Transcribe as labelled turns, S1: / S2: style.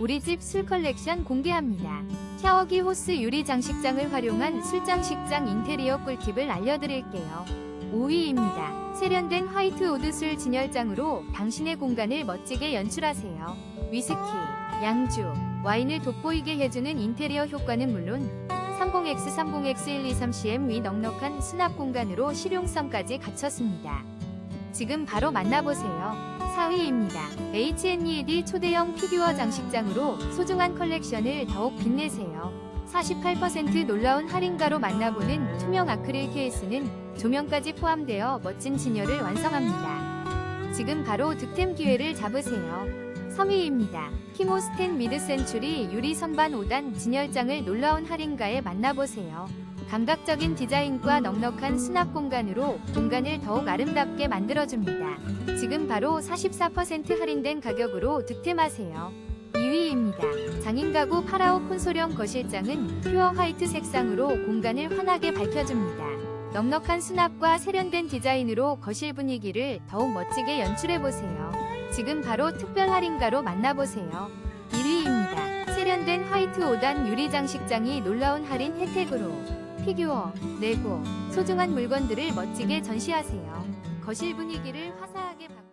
S1: 우리 집 술 컬렉션 공개합니다. 샤워기 호스 유리 장식장을 활용한 술 장식장 인테리어 꿀팁을 알려드릴게요. 5위입니다. 세련된 화이트 우드 술 진열장으로 당신의 공간을 멋지게 연출하세요. 위스키, 양주, 와인을 돋보이게 해주는 인테리어 효과는 물론 30X30X123cm 위 넉넉한 수납 공간으로 실용성까지 갖췄습니다. 지금 바로 만나보세요. 4위입니다. HNED 초대형 피규어 장식장으로 소중한 컬렉션을 더욱 빛내세요. 48% 놀라운 할인가로 만나보는 투명 아크릴 케이스는 조명까지 포함되어 멋진 진열을 완성합니다. 지금 바로 득템 기회를 잡으세요. 3위입니다. 키모스텐 미드 센츄리 유리 선반 5단 진열장을 놀라운 할인가에 만나보세요. 감각적인 디자인과 넉넉한 수납 공간으로 공간을 더욱 아름답게 만들어줍니다. 지금 바로 44% 할인된 가격으로 득템하세요. 2위입니다. 장인 가구 파라오 콘솔형 거실장은 퓨어 화이트 색상으로 공간을 환하게 밝혀줍니다. 넉넉한 수납과 세련된 디자인으로 거실 분위기를 더욱 멋지게 연출해보세요. 지금 바로 특별 할인가로 만나보세요. 1위입니다. 세련된 화이트 5단 유리 장식장이 놀라운 할인 혜택으로 피규어, 레고, 소중한 물건들을 멋지게 전시하세요. 거실 분위기를 화사하게 바...